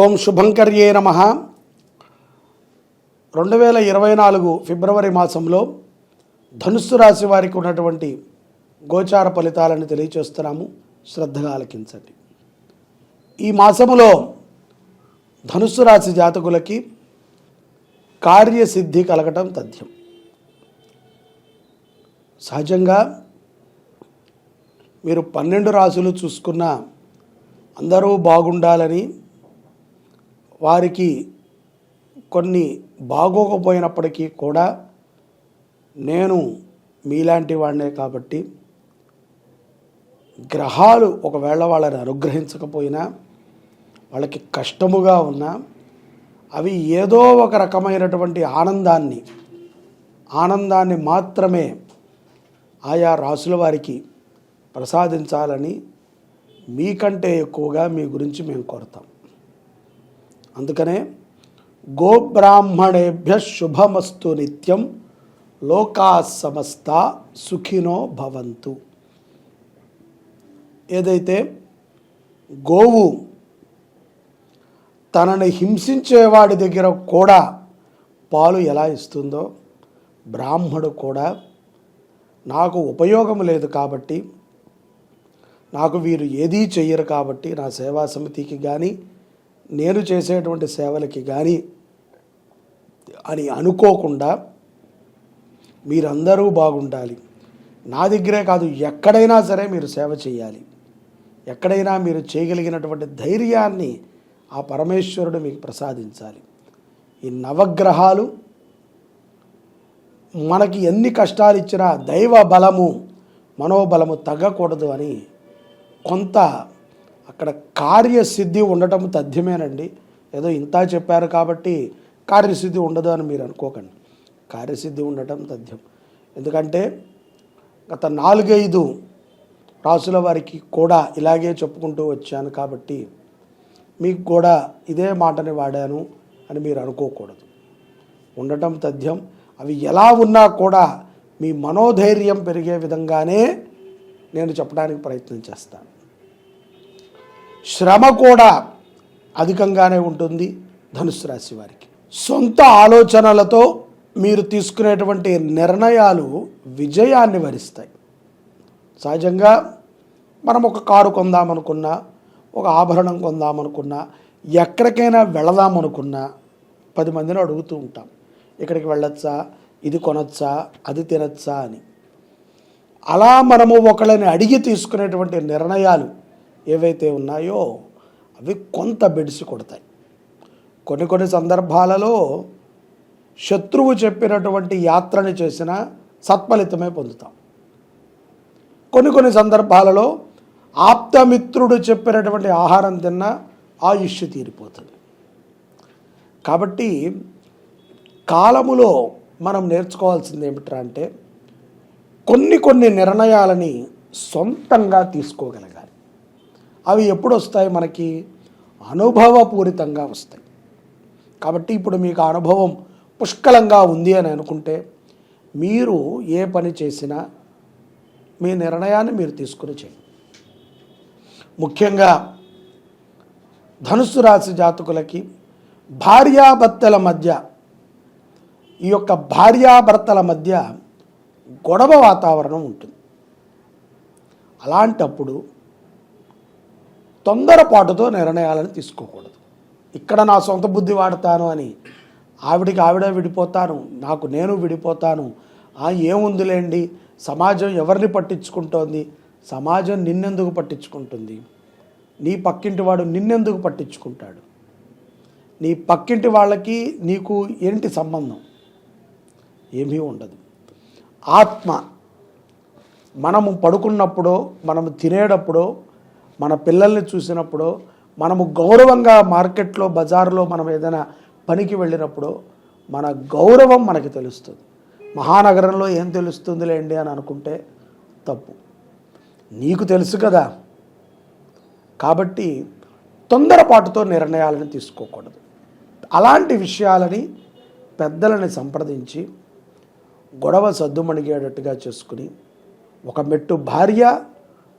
ఓం శుభంకర్యే నమ. రెండు వేల ఇరవై నాలుగు ఫిబ్రవరి మాసంలో ధనుస్సు రాశి వారికి ఉన్నటువంటి గోచార ఫలితాలను తెలియచేస్తున్నాము. శ్రద్ధగా ఆలకించండి. ఈ మాసములో ధనుస్సు రాశి జాతకులకి కార్యసిద్ధి కలగటం తథ్యం. సహజంగా మీరు పన్నెండు రాశులు చూసుకున్న అందరూ బాగుండాలని వారికి కొన్ని బాగోకపోయినప్పటికీ కూడా నేను మీలాంటి వాడినే కాబట్టి గ్రహాలు ఒకవేళ వాళ్ళని అనుగ్రహించకపోయినా వాళ్ళకి కష్టముగా ఉన్నా అవి ఏదో ఒక రకమైనటువంటి ఆనందాన్ని ఆనందాన్ని మాత్రమే ఆయా రాసుల వారికి ప్రసాదించాలని మీకంటే ఎక్కువగా మీ గురించి మేము కోరుతాం. అందుకనే గోబ్రాహ్మణేభ్య శుభమస్తు నిత్యం లోకా సమస్త సుఖినో భవంతు. ఏదైతే గోవు తనని హింసించేవాడి దగ్గర కూడా పాలు ఎలా ఇస్తుందో బ్రాహ్మడు కూడా నాకు ఉపయోగం లేదు కాబట్టి నాకు వీరు ఏదీ చెయ్యరు కాబట్టి నా సేవా సమితికి కానీ నేను చేసేటువంటి సేవలకి కానీ అని అనుకోకుండా మీరందరూ బాగుండాలి. నా దగ్గరే కాదు ఎక్కడైనా సరే మీరు సేవ చేయాలి. ఎక్కడైనా మీరు చేయగలిగినటువంటి ధైర్యాన్ని ఆ పరమేశ్వరుడు మీకు ప్రసాదించాలి. ఈ నవగ్రహాలు మనకి ఎన్ని కష్టాలు ఇచ్చినా దైవ బలము మనోబలము తగ్గకూడదు అని కొంత అక్కడ కార్యసిద్ధి ఉండటం తథ్యమేనండి. ఏదో ఇంత చెప్పారు కాబట్టి కార్యసిద్ధి ఉండదు అని మీరు అనుకోకండి. కార్యసిద్ధి ఉండటం తథ్యం. ఎందుకంటే గత నాలుగైదు రాసుల వారికి కూడా ఇలాగే చెప్పుకుంటూ వచ్చాను కాబట్టి మీకు కూడా ఇదే మాటని వాడాను అని మీరు అనుకోకూడదు. ఉండటం తథ్యం. అవి ఎలా ఉన్నా కూడా మీ మనోధైర్యం పెరిగే విధంగానే నేను చెప్పడానికి ప్రయత్నం చేస్తాను. శ్రమ కూడా అధికంగానే ఉంటుంది ధనుసు రాశి వారికి. సొంత ఆలోచనలతో మీరు తీసుకునేటువంటి నిర్ణయాలు విజయాన్ని వరిస్తాయి. సహజంగా మనం ఒక కారు కొందామనుకున్నా ఒక ఆభరణం కొందామనుకున్నా ఎక్కడికైనా వెళదామనుకున్నా పది మందిని అడుగుతూ ఉంటాం. ఇక్కడికి వెళ్ళొచ్చా? ఇది కొనొచ్చా? అది తినొచ్చా? అని. అలా మనము ఒకళ్ళని అడిగి తీసుకునేటువంటి నిర్ణయాలు ఏవైతే ఉన్నాయో అవి కొంత బెడిసి కొడతాయి. కొన్ని కొన్ని సందర్భాలలో శత్రువు చెప్పినటువంటి యాత్రని చేసిన సత్ఫలితమే పొందుతాం. కొన్ని కొన్ని సందర్భాలలో ఆప్తమిత్రుడు చెప్పినటువంటి ఆహారం తిన్న ఆయుష్ తీరిపోతుంది. కాబట్టి కాలములో మనం నేర్చుకోవాల్సింది ఏమిట్రా అంటే కొన్ని కొన్ని నిర్ణయాలని సొంతంగా తీసుకోగలగాలి. అవి ఎప్పుడు వస్తాయి మనకి? అనుభవపూరితంగా వస్తాయి. కాబట్టి ఇప్పుడు మీకు అనుభవం పుష్కలంగా ఉంది అని అనుకుంటే మీరు ఏ పని చేసినా మీ నిర్ణయాన్ని మీరు తీసుకుని చేయండి. ముఖ్యంగా ధనుసు రాశి జాతకులకి భార్యాభర్తల మధ్య ఈ యొక్క భార్యాభర్తల మధ్య గొడవ వాతావరణం ఉంటుంది. అలాంటప్పుడు తొందరపాటుతో నిర్ణయాలను తీసుకోకూడదు. ఇక్కడ నా సొంత బుద్ధి వాడతాను అని ఆవిడికి ఆవిడ విడిపోతాను నాకు నేను విడిపోతాను ఏముందిలేండి? సమాజం ఎవరిని పట్టించుకుంటోంది? సమాజం నిన్నెందుకు పట్టించుకుంటుంది? నీ పక్కింటి వాడు నిన్నెందుకు పట్టించుకుంటాడు? నీ పక్కింటి వాళ్ళకి నీకు ఏంటి సంబంధం? ఏమీ ఉండదు. ఆత్మ మనము పడుకున్నప్పుడో మనము తినేటప్పుడో మన పిల్లల్ని చూసినప్పుడు మనము గౌరవంగా మార్కెట్లో బజారులో మనం ఏదైనా పనికి వెళ్ళినప్పుడు మన గౌరవం మనకి తెలుస్తుంది. మహానగరంలో ఏం తెలుస్తుందిలేండి అని అనుకుంటే తప్పు. నీకు తెలుసు కదా. కాబట్టి తొందరపాటుతో నిర్ణయాలను తీసుకోకూడదు. అలాంటి విషయాలని పెద్దలని సంప్రదించి గొడవ సద్దుమణిగేటట్టుగా చేసుకుని ఒక మెట్టు భార్య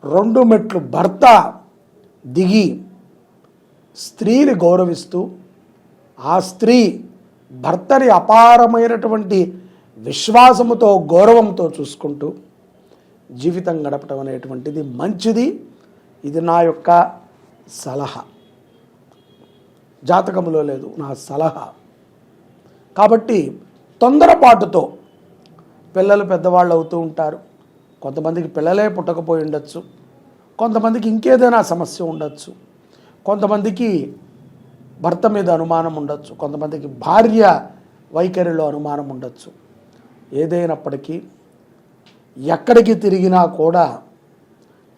రెండు మెట్లు భర్త దిగి స్త్రీని గౌరవిస్తూ ఆ స్త్రీ భర్తని అపారమైనటువంటి విశ్వాసముతో గౌరవంతో చూసుకుంటూ జీవితం గడపడం అనేటువంటిది మంచిది. ఇది నా యొక్క సలహా. జాతకములో లేదు నా సలహా. కాబట్టి తొందరపాటుతో పిల్లలు పెద్దవాళ్ళు అవుతూ ఉంటారు. కొంతమందికి పిల్లలే పుట్టకపోయి ఉండొచ్చు. కొంతమందికి ఇంకేదైనా సమస్య ఉండొచ్చు. కొంతమందికి భర్త మీద అనుమానం ఉండొచ్చు. కొంతమందికి భార్య వైఖరిలో అనుమానం ఉండొచ్చు. ఏదైనప్పటికీ ఎక్కడికి తిరిగినా కూడా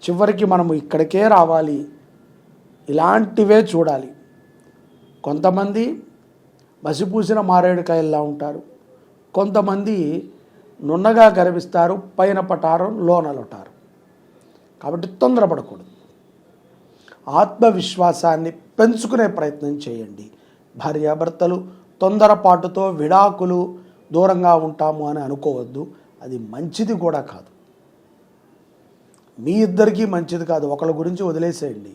చివరికి మనము ఇక్కడికే రావాలి. ఇలాంటివే చూడాలి. కొంతమంది మసిపూసిన మారేడుకాయల్లా ఉంటారు. కొంతమంది నున్నగా గర్విస్తారు పైన పటారం లోనలుటారు కాబట్టి తొందరపడకూడదు. ఆత్మవిశ్వాసాన్ని పెంచుకునే ప్రయత్నం చేయండి. భార్యాభర్తలు తొందరపాటుతో విడాకులు దూరంగా ఉంటాము అని అనుకోవద్దు. అది మంచిది కూడా కాదు. మీ ఇద్దరికీ మంచిది కాదు. ఒకళ్ళ గురించి వదిలేసేయండి.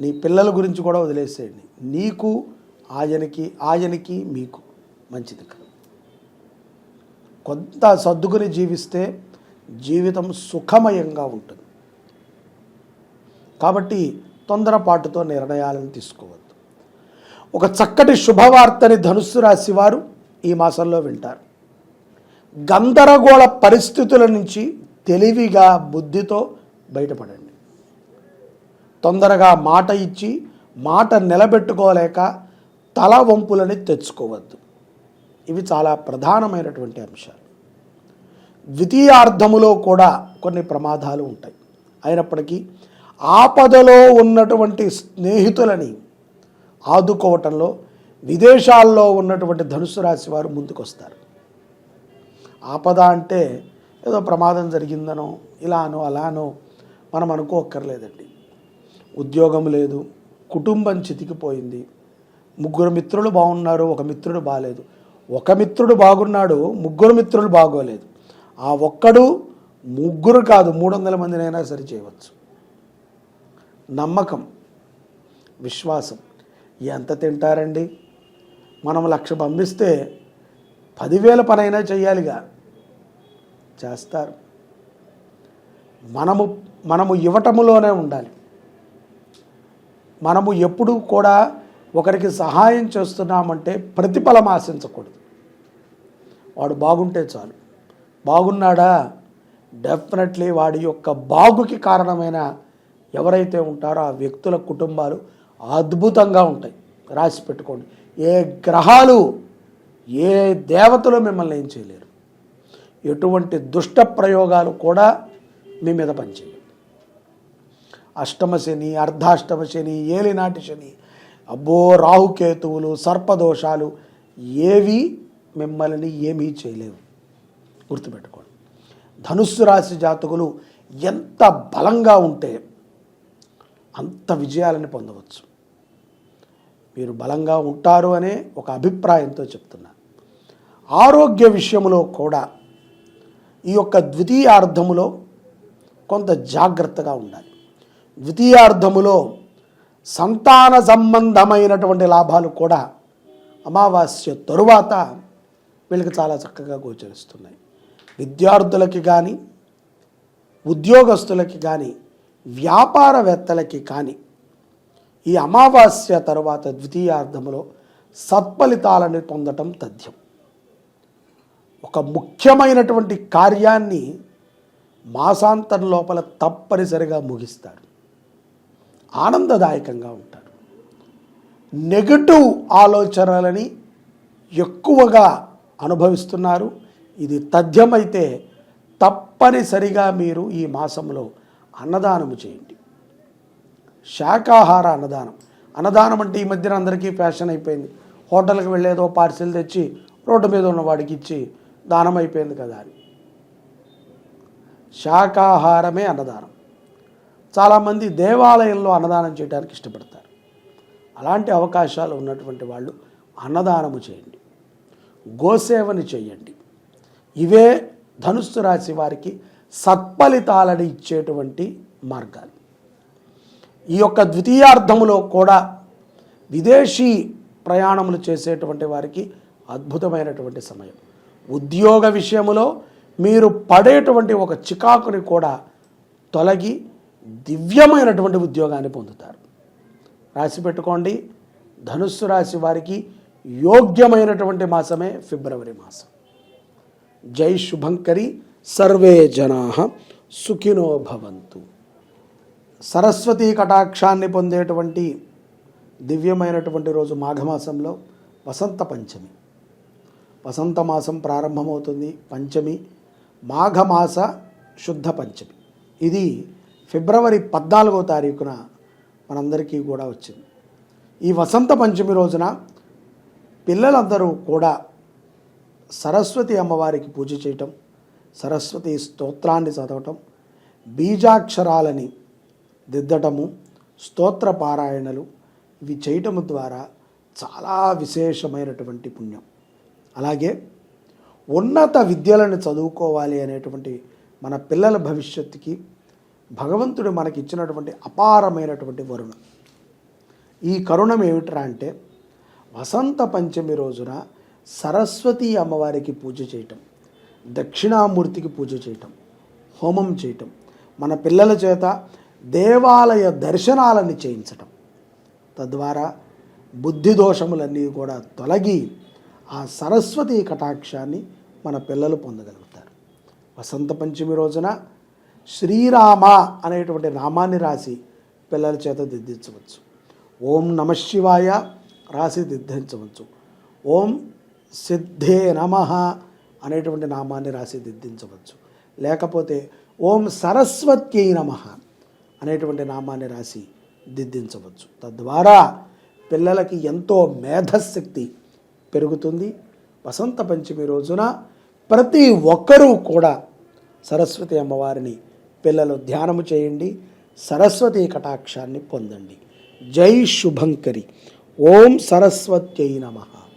నీ పిల్లల గురించి కూడా వదిలేసేయండి. నీకు ఆయనకి ఆయనకి మీకు మంచిది కాదు. కొంత సర్దుకుని జీవిస్తే జీవితం సుఖమయంగా ఉంటుంది. కాబట్టి తొందరపాటుతో నిర్ణయాలను తీసుకోవద్దు. ఒక చక్కటి శుభవార్తని ధనుస్సు రాశి వారు ఈ మాసంలో వింటారు. గందరగోళ పరిస్థితుల నుంచి తెలివిగా బుద్ధితో బయటపడండి. తొందరగా మాట ఇచ్చి మాట నిలబెట్టుకోలేక తల వంపులని తెచ్చుకోవద్దు. ఇవి చాలా ప్రధానమైనటువంటి అంశాలు. ద్వితీయార్థములో కూడా కొన్ని ప్రమాదాలు ఉంటాయి. అయినప్పటికీ ఆపదలో ఉన్నటువంటి స్నేహితులని ఆదుకోవటంలో విదేశాల్లో ఉన్నటువంటి ధనుసు రాశి వారు ముందుకొస్తారు. ఆపద అంటే ఏదో ప్రమాదం జరిగిందనో ఇలానో అలానో మనం అనుకోక్కర్లేదండి. ఉద్యోగం లేదు కుటుంబం చితికిపోయింది ముగ్గురు మిత్రులు బాగున్నారు ఒక మిత్రుడు బాగాలేదు ఒక మిత్రుడు బాగున్నాడు ముగ్గురు మిత్రులు బాగోలేదు. ఆ ఒక్కడు ముగ్గురు కాదు మూడు వందల మందినైనా సరి చేయవచ్చు. నమ్మకం విశ్వాసం. ఎంత తింటారండి? మనం లక్ష పంపిస్తే పదివేల పనైనా చేయాలిగా చేస్తారు. మనము మనము ఇవ్వటములోనే ఉండాలి. మనము ఎప్పుడు కూడా ఒకరికి సహాయం చేస్తున్నామంటే ప్రతిఫలం ఆశించకూడదు. వాడు బాగుంటే చాలు. బాగున్నాడా? డెఫినెట్లీ వాడి యొక్క బాగుకి కారణమైన ఎవరైతే ఉంటారో ఆ వ్యక్తుల కుటుంబాలు అద్భుతంగా ఉంటాయి. రాసి పెట్టుకోండి. ఏ గ్రహాలు ఏ దేవతలు మిమ్మల్ని ఏం చేయలేరు. ఎటువంటి దుష్ట ప్రయోగాలు కూడా మీ మీద పనిచేయవు. అష్టమ శని అర్ధాష్టమ శని ఏలినాటి శని అబ్బో రాహుకేతువులు సర్పదోషాలు ఏవి మిమ్మల్ని ఏమీ చేయలేవు. గుర్తుపెట్టుకోండి. ధనుస్సు రాశి జాతకులు ఎంత బలంగా ఉంటే అంత విజయాలని పొందవచ్చు. మీరు బలంగా ఉంటారు అనే ఒక అభిప్రాయంతో చెప్తున్నా. ఆరోగ్య విషయంలో కూడా ఈ యొక్క ద్వితీయార్థములో కొంత జాగ్రత్తగా ఉండాలి. ద్వితీయార్థములో సంతాన సంబంధమైనటువంటి లాభాలు కూడా అమావాస్య తరువాత వీళ్ళకి చాలా చక్కగా గోచరిస్తున్నాయి. విద్యార్థులకి కానీ ఉద్యోగస్తులకి కానీ వ్యాపారవేత్తలకి కానీ ఈ అమావాస్య తర్వాత ద్వితీయార్థములో సత్ఫలితాలను పొందటం తథ్యం. ఒక ముఖ్యమైనటువంటి కార్యాన్ని మాసాంతం లోపల తప్పనిసరిగా ముగిస్తారు. ఆనందదాయకంగా ఉంటారు. నెగటివ్ ఆలోచనలని ఎక్కువగా అనుభవిస్తున్నారు. ఇది తథ్యమైతే తప్పనిసరిగా మీరు ఈ మాసంలో అన్నదానము చేయండి. శాకాహార అన్నదానం. అన్నదానం అంటే ఈ మధ్యన అందరికీ ఫ్యాషన్ అయిపోయింది. హోటల్కి వెళ్ళేదో పార్సిల్ తెచ్చి రోడ్డు మీద ఉన్న వాడికి ఇచ్చి దానం అయిపోయింది కదా అని. శాకాహారమే అన్నదానం. చాలామంది దేవాలయంలో అన్నదానం చేయడానికి ఇష్టపడతారు. అలాంటి అవకాశాలు ఉన్నటువంటి వాళ్ళు అన్నదానము చేయండి. గోసేవని చేయండి. ఇవే ధనుస్సు రాశి వారికి సత్ఫలితాలను ఇచ్చేటువంటి మార్గాలు. ఈ యొక్క ద్వితీయార్థములో కూడా విదేశీ ప్రయాణములు చేసేటువంటి వారికి అద్భుతమైనటువంటి సమయం. ఉద్యోగ విషయములో మీరు పడేటువంటి ఒక చికాకుని కూడా తొలగి దివ్యమైనటువంటి ఉద్యోగాన్ని పొందుతారు. రాసి పెట్టుకోండి. ధనుస్సు రాశి వారికి యోగ్యమైనటువంటి మాసమే ఫిబ్రవరి మాసం. జై శుభంకరి సర్వే జనా సుఖినో భవంతు. సరస్వతీ కటాక్షాన్ని పొందేటువంటి దివ్యమైనటువంటి రోజు మాఘమాసంలో వసంత పంచమి. వసంత మాసం ప్రారంభమవుతుంది. పంచమి మాఘమాస శుద్ధ పంచమి. ఇది ఫిబ్రవరి పద్నాలుగో తారీఖున మనందరికీ కూడా వచ్చింది. ఈ వసంత పంచమి రోజున పిల్లలందరూ కూడా సరస్వతి అమ్మవారికి పూజ చేయటం సరస్వతి స్తోత్రాన్ని చదవటం బీజాక్షరాలని దిద్దటము స్తోత్ర పారాయణలు ఇవి చేయటము ద్వారా చాలా విశేషమైనటువంటి పుణ్యం. అలాగే ఉన్నత విద్యలను చదువుకోవాలి అనేటువంటి మన పిల్లల భవిష్యత్తుకి భగవంతుడు మనకి ఇచ్చినటువంటి అపారమైనటువంటి వరుణ. ఈ కరుణం ఏమిట్రా అంటే వసంత పంచమి రోజున సరస్వతి అమ్మవారికి పూజ చేయటం దక్షిణామూర్తికి పూజ చేయటం హోమం చేయటం మన పిల్లల చేత దేవాలయ దర్శనాలని చేయించటం. తద్వారా బుద్ధి దోషములన్నీ కూడా తొలగి ఆ సరస్వతి కటాక్షాన్ని మన పిల్లలు పొందగలుగుతారు. వసంత పంచమి రోజున శ్రీరామ అనేటువంటి నామాన్ని రాసి పిల్లల చేత దిద్దించవచ్చు. ఓం నమశివాయ రాసి దిద్దించవచ్చు. ఓం సిద్ధే నమ అనేటువంటి నామాన్ని రాసి దిద్దించవచ్చు. లేకపోతే ఓం సరస్వత్యై నమ అనేటువంటి నామాన్ని రాసి దిద్దించవచ్చు. తద్వారా పిల్లలకి ఎంతో మేధశక్తి పెరుగుతుంది. వసంత పంచమి రోజున ప్రతి ఒక్కరూ కూడా సరస్వతి అమ్మవారిని పిల్లలు ధ్యానము చేయండి. సరస్వతి కటాక్షాన్ని పొందండి. జై శుభంకరి. ఓం సరస్వత్యై నమః.